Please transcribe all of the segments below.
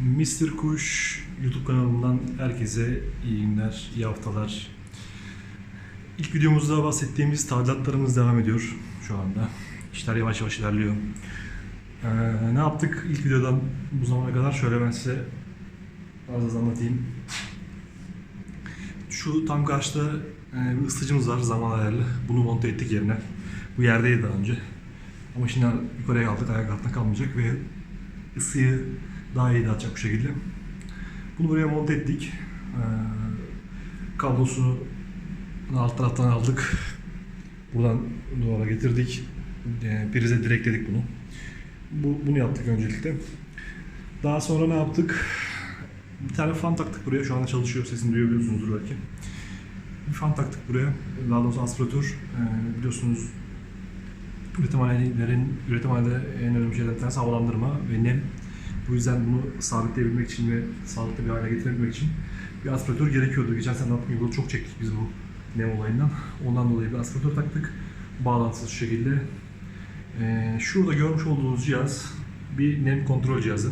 Mr. Kuş YouTube kanalından herkese iyi günler, iyi haftalar. İlk videomuzda bahsettiğimiz tadilatlarımız devam ediyor şu anda. İşler yavaş yavaş ilerliyor. Ee, ne yaptık ilk videodan bu zamana kadar? Şöyle ben size az az anlatayım. Şu tam karşıda e, bir ısıtıcımız var zaman ayarlı. Bunu monte ettik yerine. Bu yerdeydi daha önce. Ama şimdi yukarıya aldık ayak altına kalmayacak ve ısıyı daha iyi dağıtacak bu şekilde. Bunu buraya monte ettik. Ee, kablosunu alt taraftan aldık. Buradan duvara getirdik. Ee, prize direkledik bunu. Bu, bunu yaptık öncelikle. Daha sonra ne yaptık? Bir tane fan taktık buraya. Şu anda çalışıyor. Sesini duyabiliyorsunuzdur belki. Bir fan taktık buraya. Daha doğrusu aspiratör. Ee, biliyorsunuz üretimhanelerin üretimhanede en önemli şeylerden bir havalandırma ve nem. Bu yüzden bunu sabitleyebilmek için ve sağlıklı bir hale getirebilmek için bir aspiratör gerekiyordu. Geçen sene yaptığım gibi çok çektik biz bu nem olayından. Ondan dolayı bir aspiratör taktık. Bağlantısız şu şekilde. Ee, şurada görmüş olduğunuz cihaz bir nem kontrol cihazı.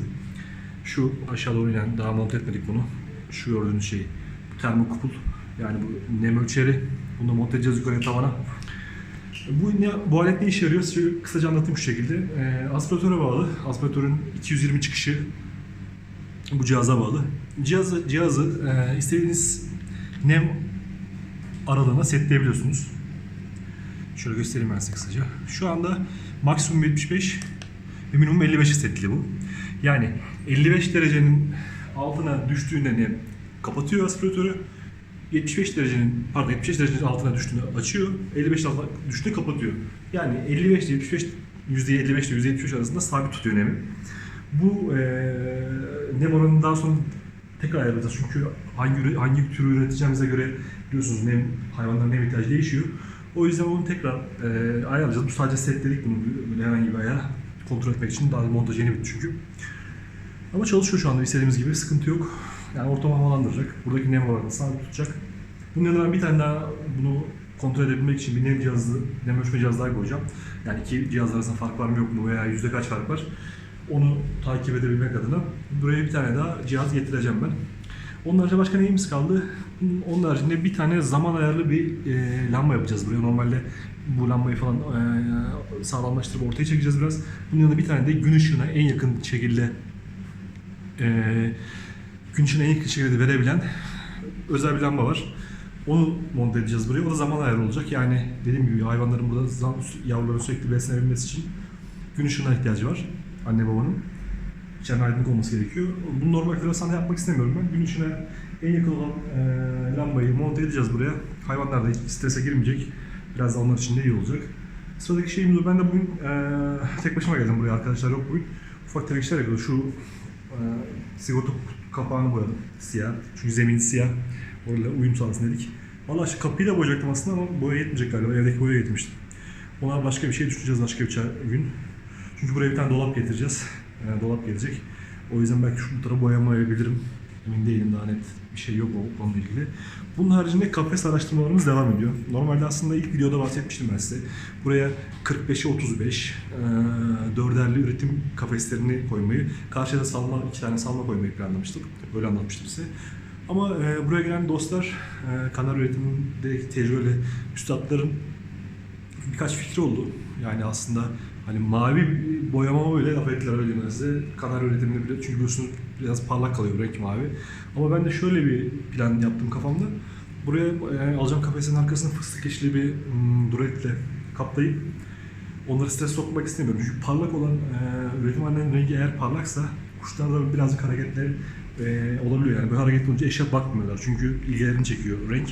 Şu aşağı doğru inen, daha monte etmedik bunu. Şu gördüğünüz şey termokupul. Yani bu nem ölçeri. Bunu monte edeceğiz yukarıya tavana. Bu, ne, bu alet ne işe yarıyor? Size kısaca anlatayım şu şekilde. E, aspiratöre bağlı. Aspiratörün 220 çıkışı bu cihaza bağlı. Cihazı, cihazı e, istediğiniz nem aralığına setleyebiliyorsunuz. Şöyle göstereyim ben size kısaca. Şu anda maksimum 75 ve minimum 55'e setli bu. Yani 55 derecenin altına düştüğünde nem kapatıyor aspiratörü. 75 derecenin pardon 75 derecenin altına düştüğünde açıyor. 55 altına düştüğünde kapatıyor. Yani 55 ile 75 %55 ile %75 arasında sabit tutuyor nemi. Bu e, nem oranını daha sonra tekrar ayarlayacağız. Çünkü hangi hangi türü üreteceğimize göre biliyorsunuz nem hayvanların nem ihtiyacı değişiyor. O yüzden onu tekrar e, ayarlayacağız. Bu sadece setledik bunu böyle herhangi bir ayara kontrol etmek için. Daha montaj yeni bitti çünkü. Ama çalışıyor şu anda istediğimiz gibi. Sıkıntı yok. Yani ortamı havalandıracak. Buradaki nem oranını sabit tutacak. Bunun yanına bir tane daha bunu kontrol edebilmek için bir nem cihazı, nem ölçme cihazı daha koyacağım. Yani iki cihaz arasında fark var mı yok mu veya yüzde kaç fark var. Onu takip edebilmek adına buraya bir tane daha cihaz getireceğim ben. Onun haricinde başka neyimiz kaldı? Onun haricinde bir tane zaman ayarlı bir e, lamba yapacağız buraya. Normalde bu lambayı falan e, sağlamlaştırıp ortaya çekeceğiz biraz. Bunun yanında bir tane de gün ışığına en yakın şekilde e, gün ışığına en yakın şekilde verebilen özel bir lamba var. Onu monte edeceğiz buraya. O da zaman ayarı olacak. Yani dediğim gibi hayvanların burada zam- yavruların sürekli beslenebilmesi için gün ışığına ihtiyacı var. Anne babanın. İçeride aydınlık olması gerekiyor. Bunu normal floresanda yapmak istemiyorum ben. Gün ışığına en yakın olan e, lambayı monte edeceğiz buraya. Hayvanlar da hiç strese girmeyecek. Biraz da onlar için de iyi olacak. Sıradaki şeyimiz o. Ben de bugün e, tek başıma geldim buraya. Arkadaşlar yok bugün. Ufak tefek işler yapıyorduk. Şu e, sigorta kapağını boyadım. Siyah. Çünkü zemin siyah. Orayla uyum sağlasın dedik. Valla işte kapıyı da boyayacaktım aslında ama boya yetmeyecek galiba. Evdeki boya getirmiştim. Ona başka bir şey düşüneceğiz başka bir gün. Çünkü buraya bir tane dolap getireceğiz. Yani dolap gelecek. O yüzden belki şu tarafa boyamayabilirim. Emin değilim daha net bir şey yok o konuyla ilgili. Bunun haricinde kafes araştırmalarımız devam ediyor. Normalde aslında ilk videoda bahsetmiştim ben size. Buraya 45'e 35 e, dörderli üretim kafeslerini koymayı, karşıda salma, iki tane salma koymayı planlamıştık. Böyle anlatmıştım size. Ama buraya gelen dostlar, kanal üretimindeki tecrübeli üstadların birkaç fikri oldu. Yani aslında hani mavi boyamama bile laf ettiler öyle diyeyim size. Kanal üretiminde bile çünkü biliyorsunuz biraz parlak kalıyor renk mavi. Ama ben de şöyle bir plan yaptım kafamda. Buraya e, alacağım kafesin arkasına fıstık yeşili bir mm, duretle kaplayıp onları stres sokmak istemiyorum. Çünkü parlak olan e, üretimhanenin rengi eğer parlaksa kuşlarda birazcık hareketler e, olabiliyor. Yani böyle hareketli olunca eşya bakmıyorlar. Çünkü ilgilerini çekiyor renk.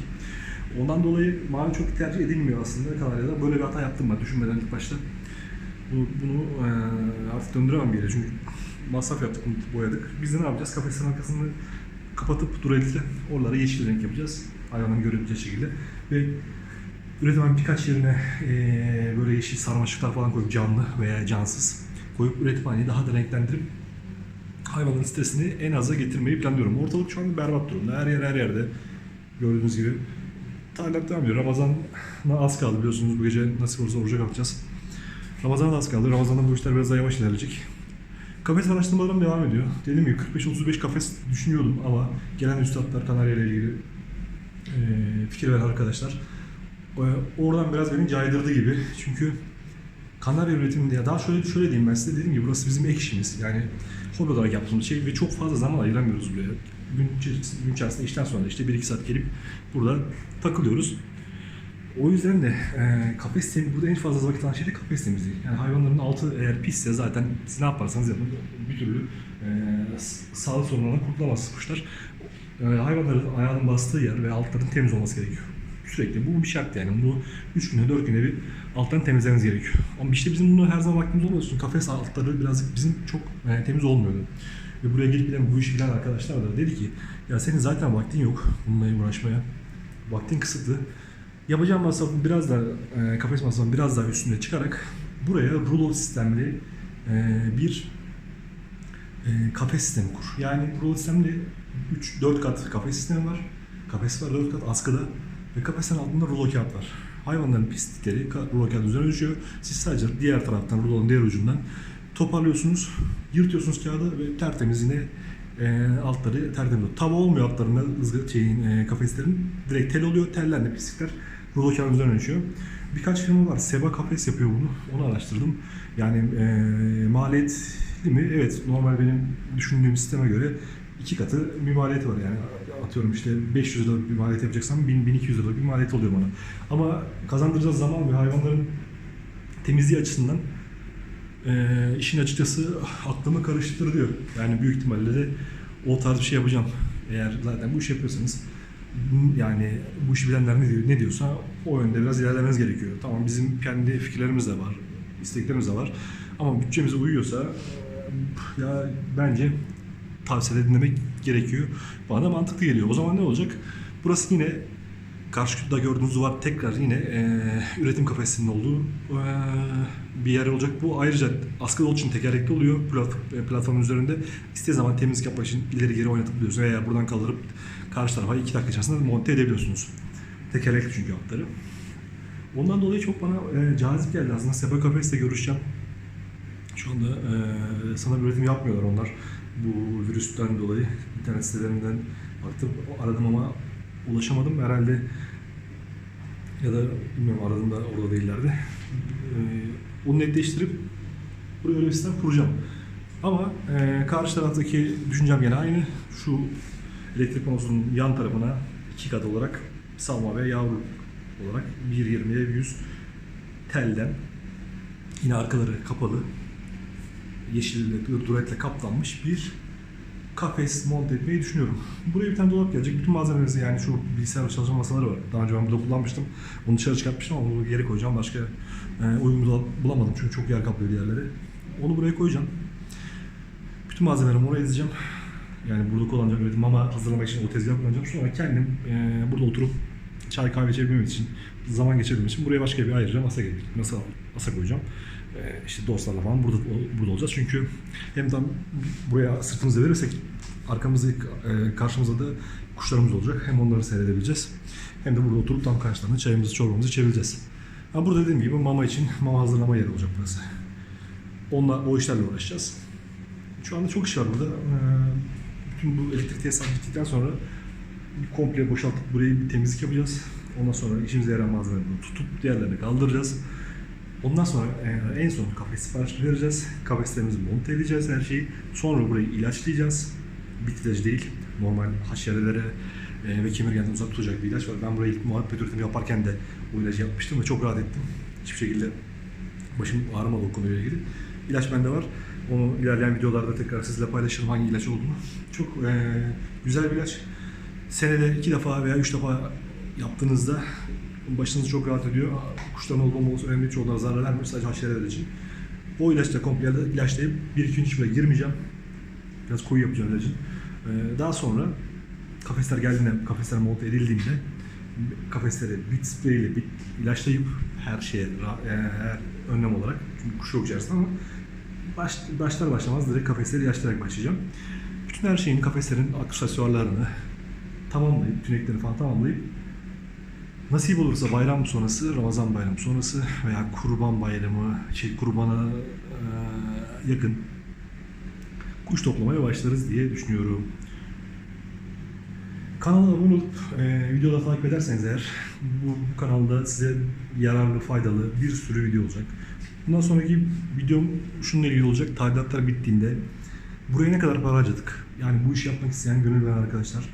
Ondan dolayı mavi çok tercih edilmiyor aslında Kanarya'da. Böyle bir hata yaptım ben düşünmeden ilk başta. Bunu, bunu e, artık döndüremem yere çünkü masraf yaptık, bunu boyadık. Biz de ne yapacağız? Kafesin arkasını kapatıp duralitle oralara yeşil renk yapacağız. Hayvanın görebileceği şekilde. Ve üretimin birkaç yerine e, böyle yeşil sarmaşıklar falan koyup canlı veya cansız koyup üretimhaneyi daha da renklendirip hayvanların stresini en aza getirmeyi planlıyorum. Ortalık şu anda berbat durumda. Her yer her yerde. Gördüğünüz gibi. Tadilat devam ediyor. Ramazan'a az kaldı biliyorsunuz. Bu gece nasip olursa oruca kalkacağız. Ramazan'a az kaldı. Ramazan'da bu işler biraz daha yavaş ilerleyecek. Kafes araştırmalarım devam ediyor. Dediğim gibi 45-35 kafes düşünüyordum ama gelen üstadlar Kanarya ile ilgili fikir veren arkadaşlar oradan biraz beni caydırdı gibi. Çünkü Kanarya üretiminde ya daha şöyle şöyle diyeyim ben size dediğim gibi burası bizim ek işimiz. Yani hobi olarak yaptığımız şey ve çok fazla zaman ayıramıyoruz buraya. Gün, gün içerisinde işten sonra işte 1-2 saat gelip burada takılıyoruz. O yüzden de e, kafes temiz, burada en fazla vakit alan şey de kafes temizliği. Yani hayvanların altı eğer pisse zaten siz ne yaparsanız yapın bir türlü e, sağlık sorunlarından kurtulamaz kuşlar. E, hayvanların ayağının bastığı yer ve altların temiz olması gerekiyor. Sürekli bu bir şart yani. Bu 3 güne 4 güne bir alttan temizlemeniz gerekiyor. Ama işte bizim bunu her zaman vaktimiz olmuyor. Çünkü kafes altları birazcık bizim çok e, temiz olmuyordu. Ve buraya gelip bilen bu işi bilen arkadaşlar da dedi ki ya senin zaten vaktin yok bununla uğraşmaya. Vaktin kısıtlı. Yapacağım masrafın biraz daha e, kafes masrafının biraz daha üstüne çıkarak buraya rulo sistemli e, bir e, kafes sistemi kur. Yani rulo sistemli 3-4 kat kafes sistemi var. Kafes var 4 kat askıda ve kafesin altında rulo kağıt var. Hayvanların pislikleri rulo kağıt üzerine düşüyor. Siz sadece diğer taraftan rulonun diğer ucundan toparlıyorsunuz, yırtıyorsunuz kağıdı ve tertemiz yine e, altları tertemiz oluyor. Tava olmuyor altlarında şeyin e, kafeslerin. Direkt tel oluyor. Tellerle pislikler rulo üzerine düşüyor. Birkaç firma var. Seba Kafes yapıyor bunu. Onu araştırdım. Yani e, maliyetli mi? Evet. Normal benim düşündüğüm sisteme göre iki katı bir maliyeti var yani atıyorum işte 500 liralık bir maliyet yapacaksam 1000 1200 liralık bir maliyet oluyor bana. Ama kazandıracağı zaman ve hayvanların temizliği açısından e, işin açıkçası aklımı karıştırıyor. Yani büyük ihtimalle de o tarz bir şey yapacağım. Eğer zaten bu işi yapıyorsanız yani bu işi bilenler ne diyor ne diyorsa o yönde biraz ilerlemeniz gerekiyor. Tamam bizim kendi fikirlerimiz de var, isteklerimiz de var. Ama bütçemize uyuyorsa ya bence tavsiyeleri dinlemek gerekiyor. Bana mantıklı geliyor. O zaman ne olacak? Burası yine karşıda gördüğünüz duvar tekrar yine e, üretim kafesinin olduğu e, bir yer olacak. Bu ayrıca askıda olduğu için tekerlekli oluyor plat- e, platformun üzerinde. İstediği zaman temizlik yapmak için ileri geri oynatabiliyorsunuz veya buradan kaldırıp karşı tarafa iki dakika içerisinde monte edebiliyorsunuz. Tekerlekli çünkü altları. Ondan dolayı çok bana e, cazip geldi aslında. Seba Kafes'le görüşeceğim. Şu anda e, sanırım üretim yapmıyorlar onlar. Bu virüsten dolayı internet sitelerinden baktım, aradım ama ulaşamadım. Herhalde ya da bilmiyorum aradım da orada değillerdi. E, onu netleştirip buraya öyle bir sistem kuracağım. Ama e, karşı taraftaki düşüncem gene aynı. Şu elektrik panosunun yan tarafına iki kat olarak salma ve yavru olarak 1.20'ye 100 telden yine arkaları kapalı yeşil duretle kaplanmış bir kafes monte etmeyi düşünüyorum. Buraya bir tane dolap gelecek. Bütün malzemelerinizi yani şu bilgisayar çalışma masaları var. Daha önce ben burada kullanmıştım. Onu dışarı çıkartmıştım ama bunu geri koyacağım. Başka e, uygun dolap bulamadım çünkü çok yer kaplıyor yerleri. Onu buraya koyacağım. Bütün malzemelerimi oraya dizeceğim. Yani burada kullanacağım evet, mama hazırlamak için o tezgah kullanacağım. Sonra kendim e, burada oturup çay kahve içebilmem için, zaman geçirebilmem için buraya başka bir ayrıca masa gelecek. Masa, masa koyacağım. E, işte dostlarla falan burada burada olacağız. Çünkü hem tam buraya sırtımızı verirsek arkamızda e, karşımızda da kuşlarımız olacak. Hem onları seyredebileceğiz. Hem de burada oturup tam karşılarında çayımızı, çorbamızı içebileceğiz. Ha burada dediğim gibi mama için mama hazırlama yeri olacak burası. Onunla o işlerle uğraşacağız. Şu anda çok iş var burada. Ee, bütün bu elektrik tesisat bittikten sonra komple boşaltıp burayı bir temizlik yapacağız. Ondan sonra işimize yarayan malzemeleri tutup diğerlerini kaldıracağız. Ondan sonra e, en son kafes siparişini vereceğiz. Kafeslerimizi monte edeceğiz her şeyi. Sonra burayı ilaçlayacağız. Bit ilacı değil. Normal haşerelere e, ve kemirgenden uzak tutacak bir ilaç var. Ben burayı ilk muhabbet üretimi yaparken de bu ilacı yapmıştım ve çok rahat ettim. Hiçbir şekilde başım ağrımadı o konuyla ilgili. İlaç bende var. Onu ilerleyen videolarda tekrar sizle paylaşırım hangi ilaç olduğunu. Çok e, güzel bir ilaç. Senede iki defa veya üç defa yaptığınızda başınızı çok rahat ediyor. Kuşların olup olmaması önemli değil. Çoğunlara zarar vermiyor. Sadece haşereler için. O ilaçla komple ilaçlayıp bir iki gün hiç bile girmeyeceğim. Biraz koyu yapacağım ilacın. E, daha sonra kafesler geldiğinde, kafesler monte edildiğinde kafesleri bit spreyiyle bit ilaçlayıp her şeye ra- e, her önlem olarak çünkü kuş yok içerisinde ama baş, başlar başlamaz direkt kafesleri ilaçlayarak başlayacağım. Bütün her şeyin kafeslerin aksesuarlarını tamamlayıp, tüneklerini falan tamamlayıp nasip olursa bayram sonrası, Ramazan bayramı sonrası veya kurban bayramı, şey kurbana e, yakın kuş toplamaya başlarız diye düşünüyorum. Kanala abone olup e, videoları takip ederseniz eğer bu, bu kanalda size yararlı, faydalı bir sürü video olacak. Bundan sonraki videom şununla ilgili olacak. Tadilatlar bittiğinde buraya ne kadar para harcadık? Yani bu işi yapmak isteyen gönül veren arkadaşlar.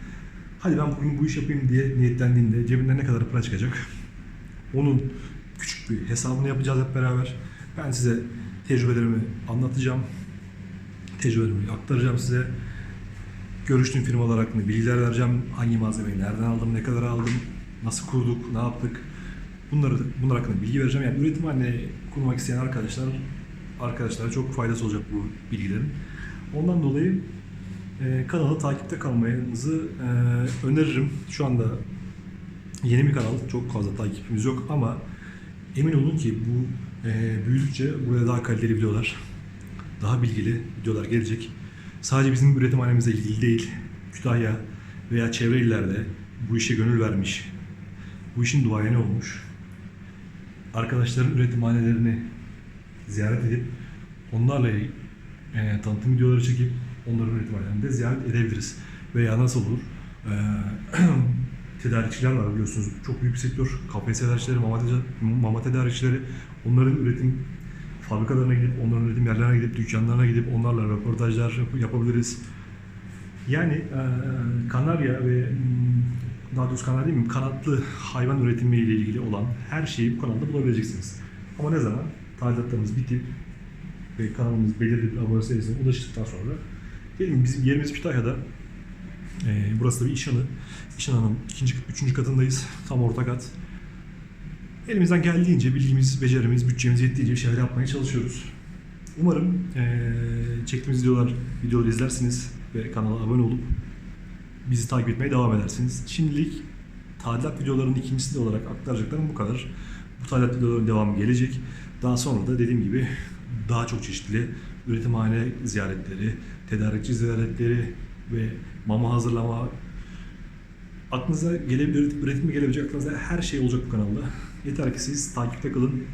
Hadi ben bugün bu iş yapayım diye niyetlendiğinde cebinden ne kadar para çıkacak? Onun küçük bir hesabını yapacağız hep beraber. Ben size tecrübelerimi anlatacağım. Tecrübelerimi aktaracağım size. Görüştüğüm firmalar hakkında bilgiler vereceğim. Hangi malzemeyi nereden aldım, ne kadar aldım, nasıl kurduk, ne yaptık. Bunları bunlar hakkında bilgi vereceğim. Yani üretim haline kurmak isteyen arkadaşlar arkadaşlara çok faydası olacak bu bilgilerin. Ondan dolayı e, kanalı takipte kalmanızı e, öneririm. Şu anda yeni bir kanal, çok fazla takipçimiz yok ama emin olun ki bu e, büyüdükçe buraya daha kaliteli videolar, daha bilgili videolar gelecek. Sadece bizim üretimhanemizle ilgili değil, Kütahya veya çevre illerde bu işe gönül vermiş, bu işin duayeni olmuş arkadaşların üretimhanelerini ziyaret edip onlarla e, tanıtım videoları çekip onların üretimhanelerini de ziyaret edebiliriz. Veya nasıl olur? E, tedarikçiler var biliyorsunuz. Çok büyük bir sektör. KPSS tedarikçileri, mama, mama tedarikçileri onların üretim fabrikalarına gidip, onların üretim yerlerine gidip, dükkanlarına gidip onlarla röportajlar yap- yapabiliriz. Yani e, Kanarya ve mm, daha doğrusu Kanarya değil mi? Kanatlı hayvan üretimi ile ilgili olan her şeyi bu kanalda bulabileceksiniz. Ama ne zaman? Tadilatlarımız bitip ve kanalımız belirli bir abone sayısına ulaştıktan sonra gelin bizim yerimiz Kütahya'da. E, burası da bir İşhanı. İşhanı'nın ikinci, üçüncü katındayız. Tam orta kat. Elimizden geldiğince bilgimiz, becerimiz, bütçemiz yettiğince bir şeyler yapmaya çalışıyoruz. Umarım eee çektiğimiz videolar, videoları izlersiniz ve kanala abone olup bizi takip etmeye devam edersiniz. Şimdilik tadilat videolarının ikincisi olarak aktaracaklarım bu kadar. Bu tadilat videolarının devamı gelecek. Daha sonra da dediğim gibi daha çok çeşitli üretimhane ziyaretleri, tedarikçi ziyaretleri ve mama hazırlama aklınıza gelebilir, üretime gelebilecek aklınıza her şey olacak bu kanalda. Yeter ki siz takipte kalın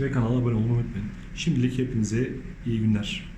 ve kanala abone olmayı unutmayın. Şimdilik hepinize iyi günler.